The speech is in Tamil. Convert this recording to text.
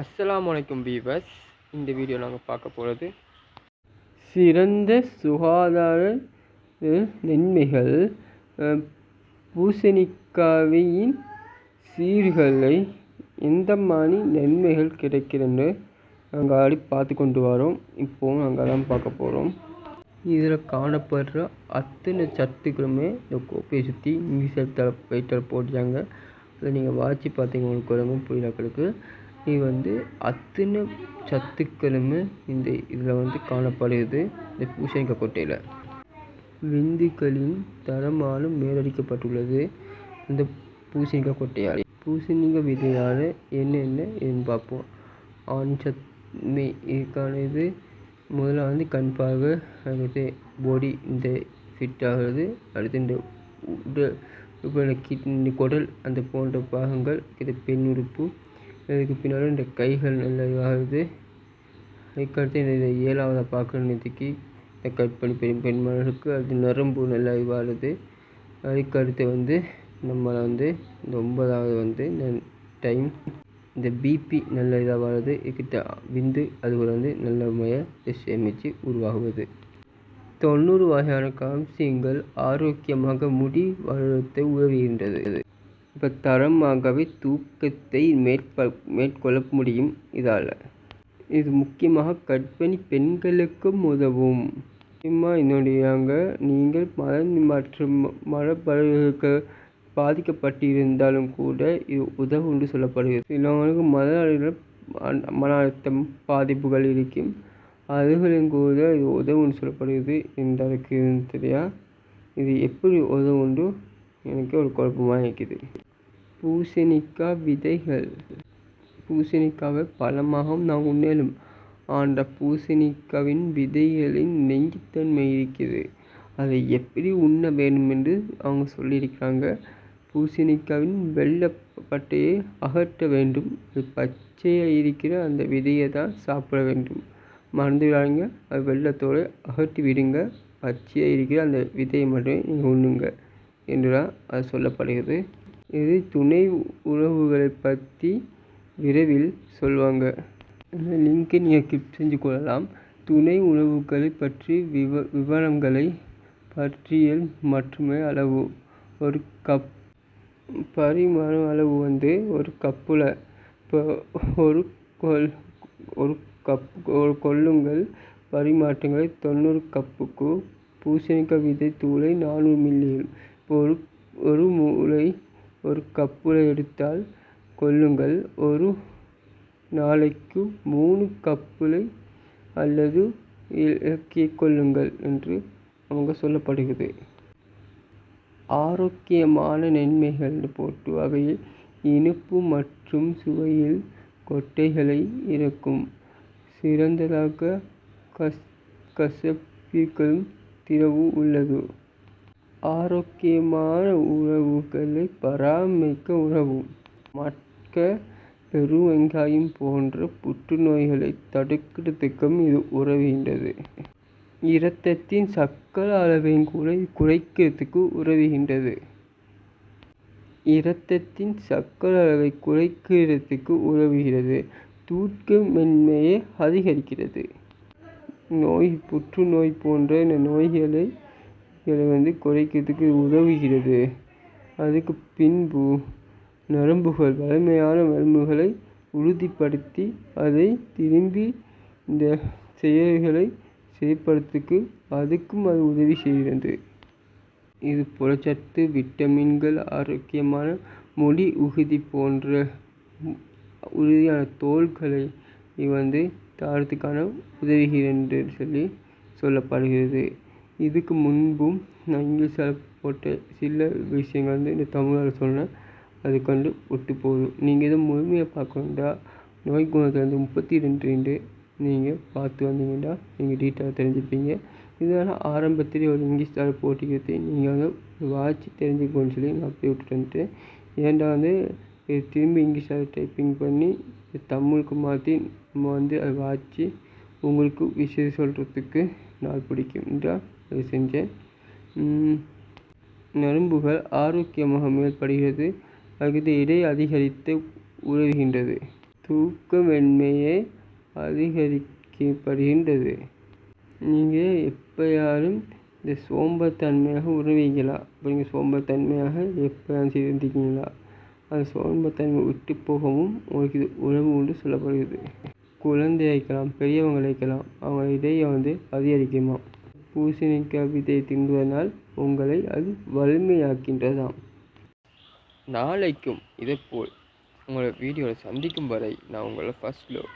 அஸ்ஸலாமு அலைக்கும் வீவர்ஸ் இந்த வீடியோ நாங்கள் பார்க்க போகிறது சிறந்த சுகாதார நன்மைகள். பூசணிக்காவையின் சீர்களை எந்த மாதிரி நன்மைகள் கிடைக்கிறன்னு நாங்கள் ஆடி பார்த்து கொண்டு வரோம். இப்போவும் நாங்கள் தான் பார்க்க போகிறோம் இதில் காணப்படுற அத்தனை சத்துக்களுமே இந்த கோப்பையை சுற்றி இங்கிலீஷ் எழுத்தால் போட்டாங்க போட்டுட்டாங்க அதை நீங்கள் வாட்சி பார்த்தீங்க உங்களுக்கு உடம்பு புரியலக்களுக்கு இது வந்து அத்தனை சத்துக்களுமே இந்த இதில் வந்து காணப்படுகிறது இந்த பூசணிக்காய் கொட்டையில். விந்துக்களின் தரமாலும் மேலடிக்கப்பட்டுள்ளது இந்த பூசணிக்காய் கொட்டையால். பூசணிக்காய் விதையால் என்னென்ன பார்ப்போம். ஆண் சத் மே- இதுக்கான இது முதல்ல வந்து கண் பார்வை அடுத்து பாடி இந்த ஃபிட் ஆகிறது அடுத்து இந்த உடல் இப்போ இந்த கிட்னி குடல் அந்த போன்ற பாகங்கள் இது பெண் உறுப்பு இதுக்கு பின்னால் இந்த கைகள் நல்ல இதாகுது அதுக்கடுத்து இந்த இதை ஏழாவதாக பார்க்குற நிதிக்கு கட் பண்ணி பெண் பெண்மணிகளுக்கு அது நரம்பு நல்லா இதுவாகுது அதுக்கு அடுத்து வந்து நம்ம வந்து இந்த ஒன்பதாவது வந்து இந்த டைம் இந்த பிபி நல்ல இதாக வருது இதுக்கிட்ட விந்து அது வந்து நல்ல முறையாக சேமித்து உருவாகுவது. தொண்ணூறு வகையான காம்சியங்கள் ஆரோக்கியமாக முடி வளர்த்து உதவுகின்றது. இப்போ தரமாகவே தூக்கத்தை மேற்ப மேற்கொள்ள முடியும் இதால். இது முக்கியமாக கர்ப்பிணி பெண்களுக்கும் உதவும். முக்கியமாக என்னுடையாங்க நீங்கள் மத மற்றும் மரபணுகளுக்கு பாதிக்கப்பட்டிருந்தாலும் கூட இது உதவும் என்று சொல்லப்படுகிறது. சிலவங்களுக்கு மத மன அழுத்தம் பாதிப்புகள் இருக்கும். அதுகளும் கூட இது உதவுன்னு சொல்லப்படுகிறது இந்த அளவுக்கு தெரியா? இது எப்படி உதவுண்டு எனக்கு ஒரு குழப்பமாக இருக்குது. பூசணிக்காய் விதைகள். பூசணிக்காவை பழமாகவும் நாம் உண்ணலும். ஆண்ட பூசணிக்காவின் விதைகளின் நெஞ்சுத்தன்மை இருக்கிறது. அதை எப்படி உண்ண வேண்டும் என்று அவங்க சொல்லியிருக்கிறாங்க. பூசணிக்காவின் வெள்ளை பட்டையை அகற்ற வேண்டும். அது பச்சையாக இருக்கிற அந்த விதையை தான் சாப்பிட வேண்டும். மறந்து விடாதீங்க. அது வெள்ளத்தோடு அகற்றி விடுங்க. பச்சையாக இருக்கிற அந்த விதையை மட்டுமே நீங்கள் உண்ணுங்க. என்றுதான் அது சொல்லப்படுகிறது. இது துணை உறவுகளை பற்றி விரைவில் சொல்லுவாங்க இந்த லிங்கை நீங்கள் கிளிக் செஞ்சு கொள்ளலாம். துணை உறவுகளை பற்றி விவ விவரங்களை பற்றியல் மட்டுமே அளவு. ஒரு கப் பரிமாணம் அளவு வந்து ஒரு கப்பில். இப்போ ஒரு கொல் ஒரு கப் ஒரு கொள்ளுங்கள் பரிமாற்றங்களை தொண்ணூறு கப்புக்கு. பூசணிக்காய் விதை தூளை நானூறு மில்லியும் இப்போ ஒரு ஒரு மூளை ஒரு கப்பில் எடுத்தால் கொள்ளுங்கள். ஒரு நாளைக்கு மூணு கப்புலை அல்லது இலக்கிய கொள்ளுங்கள் என்று அவங்க சொல்லப்படுகிறது. ஆரோக்கியமான நன்மைகள் போட்டு அவையில் இனிப்பு மற்றும் சுவையில் கொட்டைகளை இறக்கும். சிறந்ததாக கஸ் கசப்பிகளும் திரவு உள்ளது. ஆரோக்கியமான உறவுகளை பராமரிக்க உதவும். மற்ற பெருவெங்காயம் போன்ற புற்றுநோய்களை தடுக்கிறதுக்கும் இது உதவுகின்றது. இரத்தத்தின் சர்க்கரை அளவையும் கூட குறைக்கிறதுக்கு உதவுகின்றது. இரத்தத்தின் சர்க்கரை அளவை குறைக்கிறதுக்கு உதவுகிறது. தூக்க மென்மையை அதிகரிக்கிறது. நோய் புற்றுநோய் போன்ற இந்த நோய்களை இதை வந்து குறைக்கிறதுக்கு உதவுகிறது. அதுக்கு பின்பு நரம்புகள் வலிமையான நரம்புகளை உறுதிப்படுத்தி அதை திரும்பி இந்த செயல்களை செயற்படுத்துக்கு அதுக்கும் அது உதவி செய்கிறது. இது புலச்சத்து விட்டமின்கள் ஆரோக்கியமான முடி உறுதி போன்ற உறுதியான தோள்களை வந்து தாரத்துக்கான உதவுகிறது சொல்லி சொல்லப்படுகிறது. இதுக்கு முன்பும் நான் இங்கிலீஷில் போட்ட சில விஷயங்கள் வந்து இந்த தமிழில் சொன்னேன். அதுக்கு வந்து ஒட்டு போகுது நீங்கள் இதை முழுமையாக பார்க்கணுண்டா நோய் குணத்தில் வந்து முப்பத்தி ரெண்டு ரெண்டு நீங்கள் பார்த்து வந்தீங்கன்னா நீங்கள் டீட்டெயிலாக தெரிஞ்சுப்பீங்க. இதனால் ஆரம்பத்திலே ஒரு இங்கிலீஷ் தாள் போட்டிக்கிறது நீங்கள் வந்து வாட்சி தெரிஞ்சுக்கணும்னு சொல்லி நான் அப்படியே விட்டுட்டு வந்துட்டேன். ஏன்டா வந்து இது திரும்பி இங்கிலீஷில் டைப்பிங் பண்ணி தமிழுக்கு மாற்றி நம்ம வந்து அதை வாட்சி உங்களுக்கு விஷயம் சொல்கிறதுக்கு நாள் பிடிக்கும் என்றால் அது செஞ்சேன். நரம்புகள் ஆரோக்கியமாக மேற்படுகிறது. அடுத்து எடை அதிகரித்து உதவுகின்றது. தூக்கமின்மையை அதிகரிக்கப்படுகின்றது. நீங்கள் எப்போயாரும் இந்த சோம்பத்தன்மையாக உணவீங்களா அப்படிங்க நீங்கள் சோம்பத்தன்மையாக எப்போயாவது செய்திருக்கீங்களா அந்த சோம்பத்தன்மை விட்டு போகவும் உங்களுக்கு இது உணவு உண்டு சொல்லப்படுகிறது. குழந்தை பெரியவங்களைக்கலாம் அவங்க இதையை வந்து அதிகரிக்குமா பூசணிக்காய் விதை திங்குவதனால் உங்களை அது வலிமையாக்கின்றதாம். நாளைக்கும் இதேபோல் உங்களை வீடியோவில் சந்திக்கும் வரை நான் உங்களை ஃபர்ஸ்ட் லவ்